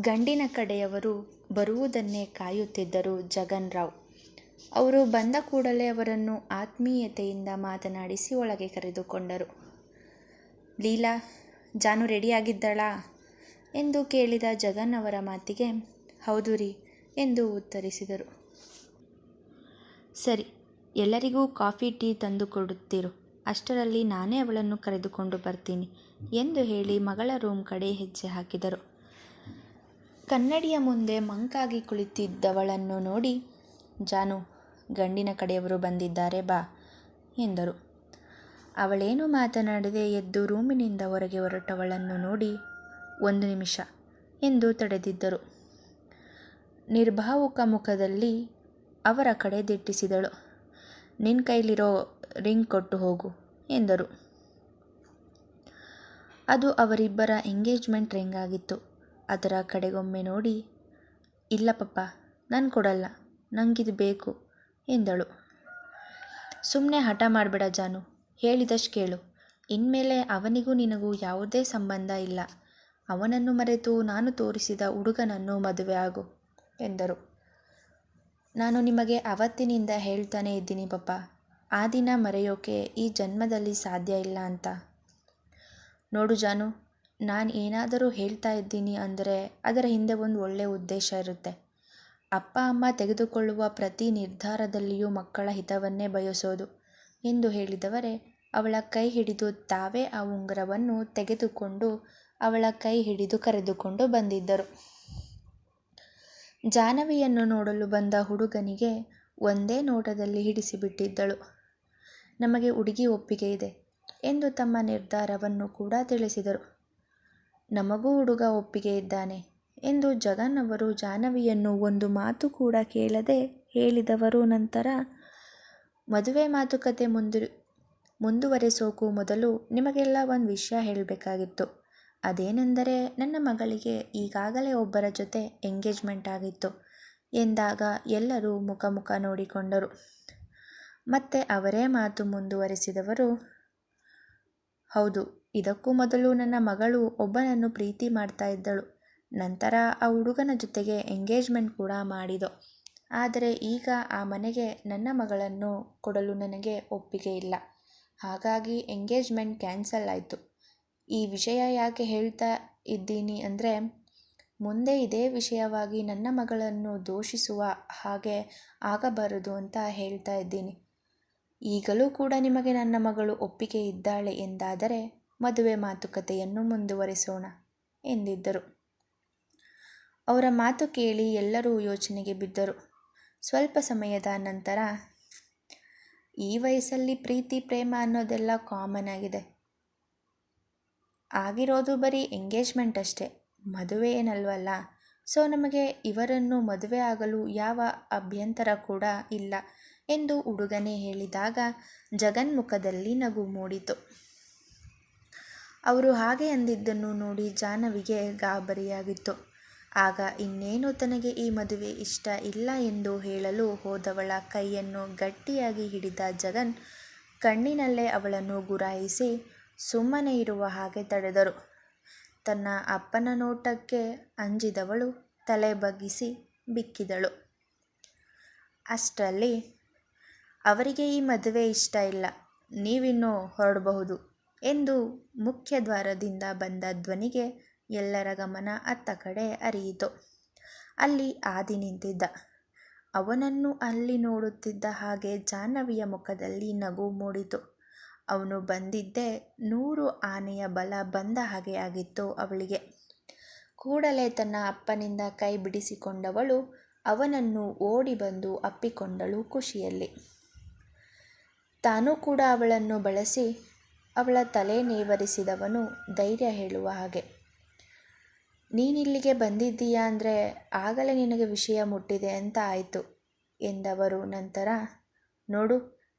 ಗಂಡಿನ ಕಡೆಯವರು ಬರುವುದನ್ನೇ ಕಾಯುತ್ತಿದ್ದರು ಜಗನ್ ರಾವ್ ಅವರು ಬಂದ ಕೂಡಲೇ ಅವರನ್ನು ಆತ್ಮೀಯತೆಯಿಂದ ಮಾತನಾಡಿಸಿ ಒಳಗೆ ಕರೆದುಕೊಂಡರು. ಲೀಲಾ, ಜಾನು ರೆಡಿಯಾಗಿದ್ದಳಾ? ಎಂದು ಕೇಳಿದ ಜಗನ್ ಅವರ ಮಾತಿಗೆ, ಹೌದು ರೀ ಎಂದು ಉತ್ತರಿಸಿದರು. ಸರಿ, ಎಲ್ಲರಿಗೂ ಕಾಫಿ, ಟೀ ತಂದು ಕೊಡುತ್ತೀರು. ಅಷ್ಟರಲ್ಲಿ ನಾನೇ ಅವಳನ್ನು ಕರೆದುಕೊಂಡು ಬರ್ತೀನಿ ಎಂದು ಹೇಳಿ ಮಗಳ ರೂಮ್ ಕಡೆ ಹೆಜ್ಜೆ ಹಾಕಿದರು. ಕನ್ನಡಿಯ ಮುಂದೆ ಮಂಕಾಗಿ ಕುಳಿತಿದ್ದವಳನ್ನು ನೋಡಿ, ಜಾನು, ಗಂಡಿನ ಕಡೆಯವರು ಬಂದಿದ್ದಾರೆ, ಬಾ, ಎಂದರು. ಅವಳೇನು ಮಾತನಾಡದೆ ಎದ್ದು ರೂಮಿನಿಂದ ಹೊರಗೆ ಹೊರಟವಳನ್ನು ನೋಡಿ, ಒಂದು ನಿಮಿಷ, ಎಂದು ತಡೆದಿದ್ದರು. ನಿರ್ಭಾವುಕ ಮುಖದಲ್ಲಿ ಅವರ ಕಡೆ ದಿಟ್ಟಿಸಿದಳು. ನಿನ್ನ ಕೈಲಿರೋ ರಿಂಗ್ ಕೊಟ್ಟು ಹೋಗು, ಎಂದರು. ಅದು ಅವರಿಬ್ಬರ ಎಂಗೇಜ್ಮೆಂಟ್ ರಿಂಗ್ ಆಗಿತ್ತು. ಅದರ ಕಡೆಗೊಮ್ಮೆ ನೋಡಿ, ಇಲ್ಲ ಪಪ್ಪ, ನಾನು ಕೊಡಲ್ಲ ನನಗಿದು ಬೇಕು, ಎಂದಳು. ಸುಮ್ಮನೆ ಹಠ ಮಾಡಬೇಡ ಜಾನು, ಹೇಳಿದಷ್ಟು ಕೇಳು. ಇನ್ಮೇಲೆ ಅವನಿಗೂ ನಿನಗೂ ಯಾವುದೇ ಸಂಬಂಧ ಇಲ್ಲ. ಅವನನ್ನು ಮರೆತು ನಾನು ತೋರಿಸಿದ ಹುಡುಗನನ್ನು ಮದುವೆ ಆಗು, ಎಂದರು. ನಾನು ನಿಮಗೆ ಅವತ್ತಿನಿಂದ ಹೇಳ್ತಾನೆ ಇದ್ದೀನಿ ಪಪ್ಪ, ಆ ದಿನ ಮರೆಯೋಕೆ ಈ ಜನ್ಮದಲ್ಲಿ ಸಾಧ್ಯ ಇಲ್ಲ ಅಂತ. ನೋಡು ಜಾನು ನಾನು ಏನಾದರೂ ಹೇಳ್ತಾ ಇದ್ದೀನಿ ಅಂದರೆ ಅದರ ಹಿಂದೆ ಒಂದು ಒಳ್ಳೆಯ ಉದ್ದೇಶ ಇರುತ್ತೆ. ಅಪ್ಪ, ಅಮ್ಮ ತೆಗೆದುಕೊಳ್ಳುವ ಪ್ರತಿ ನಿರ್ಧಾರದಲ್ಲಿಯೂ ಮಕ್ಕಳ ಹಿತವನ್ನೇ ಬಯಸೋದು ಎಂದು ಹೇಳಿದವರೇ, ಅವಳ ಕೈ ಹಿಡಿದು ತಾವೇ ಆ ಉಂಗುರವನ್ನು ತೆಗೆದುಕೊಂಡು ಅವಳ ಕೈ ಹಿಡಿದು ಕರೆದುಕೊಂಡು ಬಂದಿದ್ದರು. ಜಾನವಿಯನ್ನು ನೋಡಲು ಬಂದ ಹುಡುಗನಿಗೆ ಒಂದೇ ನೋಟದಲ್ಲಿ ಹಿಡಿಸಿಬಿಟ್ಟಿದ್ದಳು. ನಮಗೆ ಹುಡುಗಿ ಒಪ್ಪಿಗೆ ಇದೆ ಎಂದು ತಮ್ಮ ನಿರ್ಧಾರವನ್ನು ಕೂಡ ತಿಳಿಸಿದರು. ನಮಗೂ ಹುಡುಗ ಒಪ್ಪಿಗೆ ಇದ್ದಾನೆ ಎಂದು ಜಗನ್ ಅವರು ಜಾಹ್ನವಿಯನ್ನು ಒಂದು ಮಾತು ಕೂಡ ಕೇಳದೆ ಹೇಳಿದವರು ನಂತರ, ಮದುವೆ ಮಾತುಕತೆ ಮುಂದು ಮುಂದುವರೆಸೋಕು ಮೊದಲು ನಿಮಗೆಲ್ಲ ಒಂದು ವಿಷಯ ಹೇಳಬೇಕಾಗಿತ್ತು. ಅದೇನೆಂದರೆ, ನನ್ನ ಮಗಳಿಗೆ ಈಗಾಗಲೇ ಒಬ್ಬರ ಜೊತೆ ಎಂಗೇಜ್ಮೆಂಟ್ ಆಗಿತ್ತು ಎಂದಾಗ ಎಲ್ಲರೂ ಮುಖ ಮುಖ ನೋಡಿಕೊಂಡರು. ಮತ್ತೆ ಅವರೇ ಮಾತು ಮುಂದುವರೆಸಿದವರು, ಹೌದು ಇದಕ್ಕೂ ಮೊದಲು ನನ್ನ ಮಗಳು ಒಬ್ಬನನ್ನು ಪ್ರೀತಿ ಮಾಡ್ತಾ ಇದ್ದಳು. ನಂತರ ಆ ಹುಡುಗನ ಜೊತೆಗೆ ಎಂಗೇಜ್ಮೆಂಟ್ ಕೂಡ ಮಾಡಿದೋ. ಆದರೆ ಈಗ ಆ ಮನೆಗೆ ನನ್ನ ಮಗಳನ್ನು ಕೊಡಲು ನನಗೆ ಒಪ್ಪಿಗೆ ಇಲ್ಲ. ಹಾಗಾಗಿ ಎಂಗೇಜ್ಮೆಂಟ್ ಕ್ಯಾನ್ಸಲ್ ಆಯಿತು. ಈ ವಿಷಯ ಯಾಕೆ ಹೇಳ್ತಾ ಇದ್ದೀನಿ ಅಂದರೆ, ಮುಂದೆ ಇದೇ ವಿಷಯವಾಗಿ ನನ್ನ ಮಗಳನ್ನು ದೂಷಿಸುವ ಹಾಗೆ ಆಗಬಾರದು ಅಂತ ಹೇಳ್ತಾ ಇದ್ದೀನಿ. ಈಗಲೂ ಕೂಡ ನಿಮಗೆ ನನ್ನ ಮಗಳು ಒಪ್ಪಿಗೆ ಇದ್ದಾಳೆ ಎಂದಾದರೆ ಮದುವೆ ಮಾತುಕತೆಯನ್ನು ಮುಂದುವರಿಸೋಣ ಎಂದಿದ್ದರು. ಅವರ ಮಾತು ಕೇಳಿ ಎಲ್ಲರೂ ಯೋಚನೆಗೆ ಬಿದ್ದರು. ಸ್ವಲ್ಪ ಸಮಯದ ನಂತರ, ಈ ವಯಸ್ಸಲ್ಲಿ ಪ್ರೀತಿ, ಪ್ರೇಮ ಅನ್ನೋದೆಲ್ಲ ಕಾಮನ್ ಆಗಿದೆ. ಆಗಿರೋದು ಬರೀ ಎಂಗೇಜ್ಮೆಂಟ್ ಅಷ್ಟೇ. ಮದುವೆ ಏನಲ್ವಲ್ಲ? ಸೊ ನಮಗೆ ಇವರನ್ನು ಮದುವೆ ಆಗಲು ಯಾವ ಅಭ್ಯಂತರ ಕೂಡ ಇಲ್ಲ ಎಂದು ಹುಡುಗನೇ ಹೇಳಿದಾಗ ಜಗನ್ಮುಖದಲ್ಲಿ ನಗು ಮೂಡಿತು. ಅವರು ಹಾಗೆ ಅಂದಿದ್ದನ್ನು ನೋಡಿ ಜಾಹ್ನವಿಗೆ ಗಾಬರಿಯಾಗಿತ್ತು. ಆಗ ಇನ್ನೇನು ತನಗೆ ಈ ಮದುವೆ ಇಷ್ಟ ಇಲ್ಲ ಎಂದು ಹೇಳಲು ಹೋದವಳ ಕೈಯನ್ನು ಗಟ್ಟಿಯಾಗಿ ಹಿಡಿದ ಜಗನ್ ಕಣ್ಣಿನಲ್ಲೇ ಅವಳನ್ನು ಗುರಾಯಿಸಿ ಸುಮ್ಮನೆ ಇರುವ ಹಾಗೆ ತಡೆದರು. ತನ್ನ ಅಪ್ಪನ ನೋಟಕ್ಕೆ ಅಂಜಿದವಳು ತಲೆ ಬಗ್ಗಿಸಿ ಬಿಕ್ಕಿದಳು. ಅಷ್ಟರಲ್ಲಿ, ಅವರಿಗೆ ಈ ಮದುವೆ ಇಷ್ಟ ಇಲ್ಲ, ನೀವಿನ್ನೂ ಹೊರಡಬಹುದು. ಎಂದು ಮುಖ್ಯ ದ್ವಾರದಿಂದ ಬಂದ ಧ್ವನಿಗೆ ಎಲ್ಲರ ಗಮನ ಅತ್ತ ಕಡೆ ಅರಿಯಿತು. ಅಲ್ಲಿ ಆದಿ ನಿಂತಿದ್ದ. ಅವನನ್ನು ಅಲ್ಲಿ ನೋಡುತ್ತಿದ್ದ ಹಾಗೆ ಜಾಹ್ನವಿಯ ಮುಖದಲ್ಲಿ ನಗು ಮೂಡಿತು. ಅವನು ಬಂದಿದ್ದೇ ನೂರು ಆನೆಯ ಬಲ ಬಂದ ಹಾಗೆ ಆಗಿತ್ತು ಅವಳಿಗೆ. ಕೂಡಲೇ ತನ್ನ ಅಪ್ಪನಿಂದ ಕೈ ಬಿಡಿಸಿಕೊಂಡವಳು ಅವನನ್ನು ಓಡಿ ಬಂದು ಅಪ್ಪಿಕೊಂಡಳು ಖುಷಿಯಲ್ಲಿ. ತಾನೂ ಕೂಡ ಅವಳನ್ನು ಬಳಸಿ ಅವಳ ತಲೆ ನೇವರಿಸಿದವನು ಧೈರ್ಯ ಹೇಳುವ ಹಾಗೆ. ನೀನಿಲ್ಲಿಗೆ ಬಂದಿದ್ದೀಯಾ ಅಂದರೆ ಆಗಲೇ ನಿನಗೆ ವಿಷಯ ಮುಟ್ಟಿದೆ ಅಂತ ಆಯಿತು ಎಂದವರು ನಂತರ, ನೋಡು,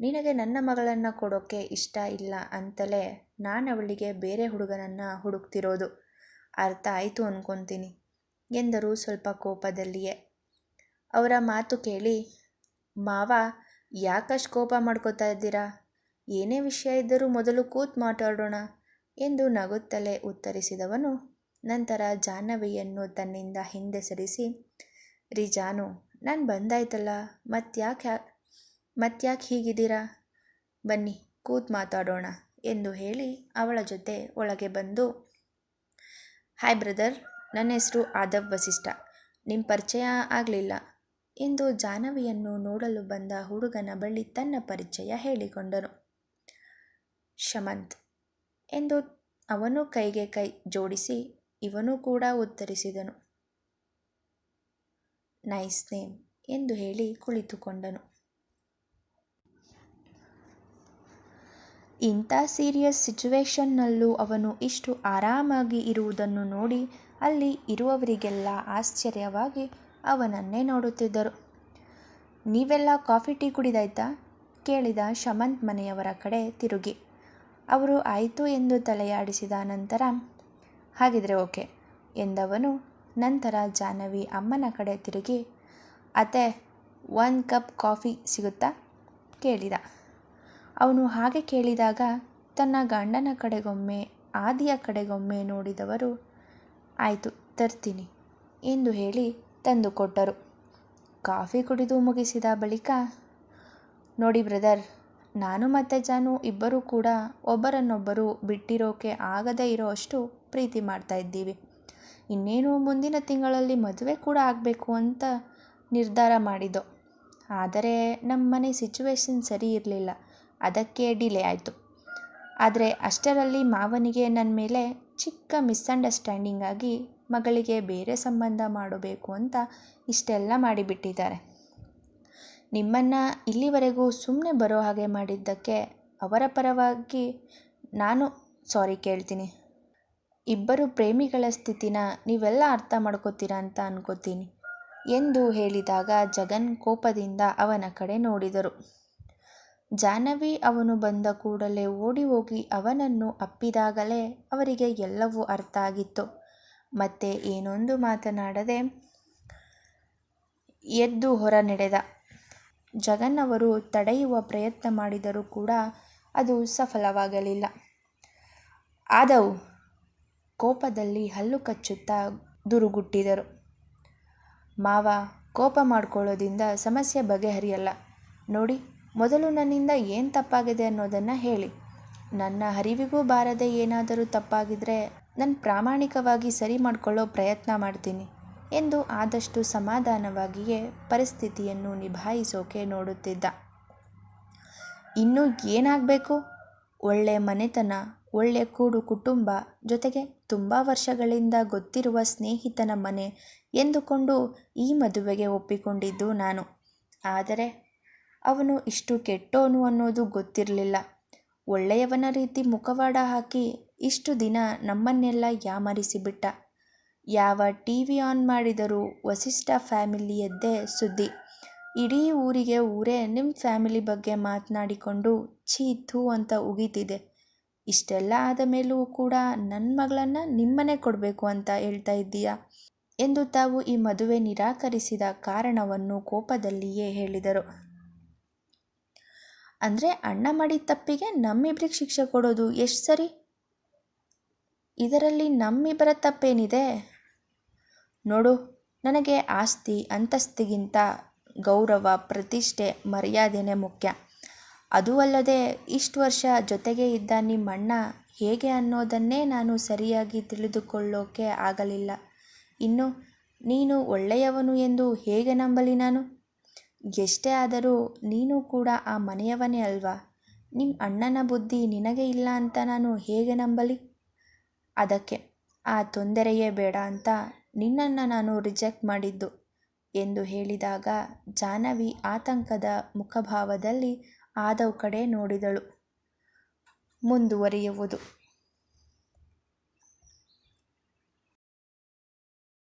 ನಿನಗೆ ನನ್ನ ಮಗಳನ್ನು ಕೊಡೋಕ್ಕೆ ಇಷ್ಟ ಇಲ್ಲ ಅಂತಲೇ ನಾನು ಅವಳಿಗೆ ಬೇರೆ ಹುಡುಗನನ್ನು ಹುಡುಕ್ತಿರೋದು. ಅರ್ಥ ಆಯಿತು ಅಂದ್ಕೊತೀನಿ ಎಂದರು ಸ್ವಲ್ಪ ಕೋಪದಲ್ಲಿಯೇ. ಅವರ ಮಾತು ಕೇಳಿ, ಮಾವ, ಯಾಕಷ್ಟು ಕೋಪ ಮಾಡ್ಕೋತಾ ಇದ್ದೀರಾ? ಏನೇ ವಿಷಯ ಇದ್ದರೂ ಮೊದಲು ಕೂತ್ ಮಾತಾಡೋಣ ಎಂದು ನಗುತ್ತಲೇ ಉತ್ತರಿಸಿದವನು. ನಂತರ ಜಾಹ್ನವಿಯನ್ನು ತನ್ನಿಂದ ಹಿಂದೆ ಸರಿಸಿ ರೀ ಜಾನು ನಾನು ಬಂದಾಯ್ತಲ್ಲ, ಮತ್ತ್ಯಾಕೆ ಮತ್ತ್ಯಾಕೆ ಹೀಗಿದ್ದೀರಾ? ಬನ್ನಿ, ಕೂತ್ ಮಾತಾಡೋಣ ಎಂದು ಹೇಳಿ ಅವಳ ಜೊತೆ ಒಳಗೆ ಬಂದು, ಹಾಯ್ ಬ್ರದರ್, ನನ್ನ ಹೆಸರು ಆದವ್ ವಸಿಷ್ಠ ನಿಮ್ಮ ಪರಿಚಯ ಆಗಲಿಲ್ಲ ಎಂದು ಜಾಹ್ನವಿಯನ್ನು ನೋಡಲು ಬಂದ ಹುಡುಗನ ಬಳಿ ತನ್ನ ಪರಿಚಯ ಹೇಳಿಕೊಂಡನು. ಶಮಂತ್ ಎಂದು ಅವನು ಕೈಗೆ ಕೈ ಜೋಡಿಸಿ ಇವನು ಕೂಡ ಉತ್ತರಿಸಿದನು. ನೈಸ್ ನೇಮ್ ಎಂದು ಹೇಳಿ ಕುಳಿತುಕೊಂಡನು. ಇಂಥ ಸೀರಿಯಸ್ ಸಿಚುವೇಶನ್ನಲ್ಲೂ ಅವನು ಇಷ್ಟು ಆರಾಮಾಗಿ ಇರುವುದನ್ನು ನೋಡಿ ಅಲ್ಲಿ ಇರುವವರಿಗೆಲ್ಲ ಆಶ್ಚರ್ಯವಾಗಿ ಅವನನ್ನೇ ನೋಡುತ್ತಿದ್ದರು. ನೀವೆಲ್ಲ ಕಾಫಿ ಟೀ ಕುಡಿದಾಯ್ತಾ? ಕೇಳಿದ ಶಮಂತ್ ಮನೆಯವರ ಕಡೆ ತಿರುಗಿ. ಅವರು ಆಯಿತು ಎಂದು ತಲೆಯಾಡಿಸಿದ ನಂತರ, ಹಾಗಿದ್ರೆ ಓಕೆ ಎಂದವನು ನಂತರ ಜಾಹ್ನವಿ ಅಮ್ಮನ ಕಡೆ ತಿರುಗಿ, ಅತ್ತೆ ಒಂದು ಕಪ್ ಕಾಫಿ ಸಿಗುತ್ತಾ? ಕೇಳಿದ. ಅವನು ಹಾಗೆ ಕೇಳಿದಾಗ ತನ್ನ ಗಂಡನ ಕಡೆಗೊಮ್ಮೆ, ಆದಿಯ ಕಡೆಗೊಮ್ಮೆ ನೋಡಿದವರು, ಆಯಿತು, ತರ್ತೀನಿ ಎಂದು ಹೇಳಿ ತಂದುಕೊಟ್ಟರು ಕಾಫಿ ಕುಡಿದು ಮುಗಿಸಿದ ಬಳಿಕ, ನೋಡಿ ಬ್ರದರ್ ನಾನು ಮತ್ತು ಜಾನು ಇಬ್ಬರೂ ಕೂಡ ಒಬ್ಬರನ್ನೊಬ್ಬರು ಬಿಟ್ಟಿರೋಕೆ ಆಗದೇ ಇರೋ ಅಷ್ಟು ಪ್ರೀತಿ ಮಾಡ್ತಾ ಇದ್ದೀವಿ. ಇನ್ನೇನು ಮುಂದಿನ ತಿಂಗಳಲ್ಲಿ ಮದುವೆ ಕೂಡ ಆಗಬೇಕು ಅಂತ ನಿರ್ಧಾರ ಮಾಡಿದ್ದೋ. ಆದರೆ ನಮ್ಮ ಮನೆ ಸಿಚುವೇಶನ್ ಸರಿ ಇರಲಿಲ್ಲ. ಅದಕ್ಕೆ ಡಿಲೇ ಆಯಿತು. ಆದರೆ ಅಷ್ಟರಲ್ಲಿ ಮಾವನಿಗೆ ನನ್ನ ಮೇಲೆ ಚಿಕ್ಕ ಮಿಸ್ಅಂಡರ್ಸ್ಟ್ಯಾಂಡಿಂಗ್ ಆಗಿ ಮಗಳಿಗೆ ಬೇರೆ ಸಂಬಂಧ ಮಾಡಬೇಕು ಅಂತ ಇಷ್ಟೆಲ್ಲ ಮಾಡಿಬಿಟ್ಟಿದ್ದಾರೆ. ನಿಮ್ಮನ್ನು ಇಲ್ಲಿವರೆಗೂ ಸುಮ್ಮನೆ ಬರೋ ಹಾಗೆ ಮಾಡಿದ್ದಕ್ಕೆ ಅವರ ಪರವಾಗಿ ನಾನು ಸಾರಿ ಕೇಳ್ತೀನಿ. ಇಬ್ಬರು ಪ್ರೇಮಿಗಳ ಸ್ಥಿತಿನ ನೀವೆಲ್ಲ ಅರ್ಥ ಮಾಡ್ಕೋತೀರಾ ಅಂತ ಅನ್ಕೋತೀನಿ ಎಂದು ಹೇಳಿದಾಗ ಜಗನ್ ಕೋಪದಿಂದ ಅವನ ಕಡೆ ನೋಡಿದರು. ಜಾಹ್ನವಿ ಅವನು ಬಂದ ಕೂಡಲೇ ಓಡಿ ಹೋಗಿ ಅವನನ್ನು ಅಪ್ಪಿದಾಗಲೇ ಅವರಿಗೆ ಎಲ್ಲವೂ ಅರ್ಥ ಆಗಿತ್ತು. ಮತ್ತೆ ಏನೊಂದು ಮಾತನಾಡದೆ ಎದ್ದು ಹೊರ ನಡೆದ ಜಗನ್ ಅವರು ತಡೆಯುವ ಪ್ರಯತ್ನ ಮಾಡಿದರೂ ಕೂಡ ಅದು ಸಫಲವಾಗಲಿಲ್ಲ. ಆದವು ಕೋಪದಲ್ಲಿ ಹಲ್ಲು ಕಚ್ಚುತ್ತಾ ದುರುಗುಟ್ಟಿದರು. ಮಾವ ಕೋಪ ಮಾಡಿಕೊಳ್ಳೋದಿಂದ ಸಮಸ್ಯೆ ಬಗೆಹರಿಯಲ್ಲ. ನೋಡಿ, ಮೊದಲು ನನ್ನಿಂದ ಏನು ತಪ್ಪಾಗಿದೆ ಅನ್ನೋದನ್ನು ಹೇಳಿ. ನನ್ನ ಹರಿವಿಗೂ ಬಾರದೆ ಏನಾದರೂ ತಪ್ಪಾಗಿದ್ರೆ ನಾನು ಪ್ರಾಮಾಣಿಕವಾಗಿ ಸರಿ ಮಾಡಿಕೊಳ್ಳೋ ಪ್ರಯತ್ನ ಮಾಡ್ತೀನಿ. ಎಂದು ಆದಷ್ಟು ಸಮಾಧಾನವಾಗಿಯೇ ಪರಿಸ್ಥಿತಿಯನ್ನು ನಿಭಾಯಿಸೋಕೆ ನೋಡುತ್ತಿದ್ದ. ಇನ್ನೂ ಏನಾಗಬೇಕು? ಒಳ್ಳೆ ಮನೆತನ, ಒಳ್ಳೆ ಕೂಡು ಕುಟುಂಬ, ಜೊತೆಗೆ ತುಂಬ ವರ್ಷಗಳಿಂದ ಗೊತ್ತಿರುವ ಸ್ನೇಹಿತನ ಮನೆ ಎಂದುಕೊಂಡು ಈ ಮದುವೆಗೆ ಒಪ್ಪಿಕೊಂಡಿದ್ದು ನಾನು. ಆದರೆ ಅವನು ಇಷ್ಟು ಕೆಟ್ಟೋನು ಅನ್ನೋದು ಗೊತ್ತಿರಲಿಲ್ಲ. ಒಳ್ಳೆಯವನ ರೀತಿ ಮುಖವಾಡ ಹಾಕಿ ಇಷ್ಟು ದಿನ ನಮ್ಮನ್ನೆಲ್ಲ ಯಾಮರಿಸಿಬಿಟ್ಟ. ಯಾವ ಟಿ ವಿ ಆನ್ ಮಾಡಿದರೂ ವಸಿಷ್ಠ ಫ್ಯಾಮಿಲಿಯದ್ದೇ ಸುದ್ದಿ. ಇಡೀ ಊರಿಗೆ ಊರೇ ನಿಮ್ಮ ಫ್ಯಾಮಿಲಿ ಬಗ್ಗೆ ಮಾತನಾಡಿಕೊಂಡು ಛೀ ಥೂ ಅಂತ ಉಗೀತಿದೆ. ಇಷ್ಟೆಲ್ಲ ಆದ ಮೇಲೂ ಕೂಡ ನನ್ನ ಮಗಳನ್ನು ನಿಮ್ಮನೆ ಕೊಡಬೇಕು ಅಂತ ಹೇಳ್ತಾ ಇದ್ದೀಯಾ? ಎಂದು ತಾವು ಈ ಮದುವೆ ನಿರಾಕರಿಸಿದ ಕಾರಣವನ್ನು ಕೋಪದಲ್ಲಿಯೇ ಹೇಳಿದರು. ಅಂದರೆ ಅಣ್ಣ ಮಾಡಿದ ತಪ್ಪಿಗೆ ನಮ್ಮಿಬ್ರಿಗೆ ಶಿಕ್ಷೆ ಕೊಡೋದು ಎಷ್ಟು ಸರಿ? ಇದರಲ್ಲಿ ನಮ್ಮಿಬ್ಬರ ತಪ್ಪೇನಿದೆ? ನೋಡು, ನನಗೆ ಆಸ್ತಿ ಅಂತಸ್ತಿಗಿಂತ ಗೌರವ, ಪ್ರತಿಷ್ಠೆ, ಮರ್ಯಾದೆನೇ ಮುಖ್ಯ. ಅದೂ ಅಲ್ಲದೆ ಇಷ್ಟು ವರ್ಷ ಜೊತೆಗೆ ಇದ್ದ ನಿಮ್ಮಣ್ಣ ಹೇಗೆ ಅನ್ನೋದನ್ನೇ ನಾನು ಸರಿಯಾಗಿ ತಿಳಿದುಕೊಳ್ಳೋಕೆ ಆಗಲಿಲ್ಲ. ಇನ್ನು, ನೀನು ಒಳ್ಳೆಯವನು ಎಂದು ಹೇಗೆ ನಂಬಲಿ ನಾನು? ಎಷ್ಟೇ ಆದರೂ ನೀನು ಕೂಡ ಆ ಮನೆಯವನೇ ಅಲ್ವಾ? ನಿಮ್ಮ ಅಣ್ಣನ ಬುದ್ಧಿ ನಿನಗೆ ಇಲ್ಲ ಅಂತ ನಾನು ಹೇಗೆ ನಂಬಲಿ? ಅದಕ್ಕೆ, ಆ ತೊಂದರೆಯೇ ಬೇಡ ಅಂತ ನಿನ್ನನ್ನು ನಾನು ರಿಜೆಕ್ಟ್ ಮಾಡಿದ್ದು ಎಂದು ಹೇಳಿದಾಗ ಜಾಹ್ನವಿ ಆತಂಕದ ಮುಖಭಾವದಲ್ಲಿ ಆದವ್ ಕಡೆ ನೋಡಿದಳು. ಮುಂದುವರಿಯುವುದು.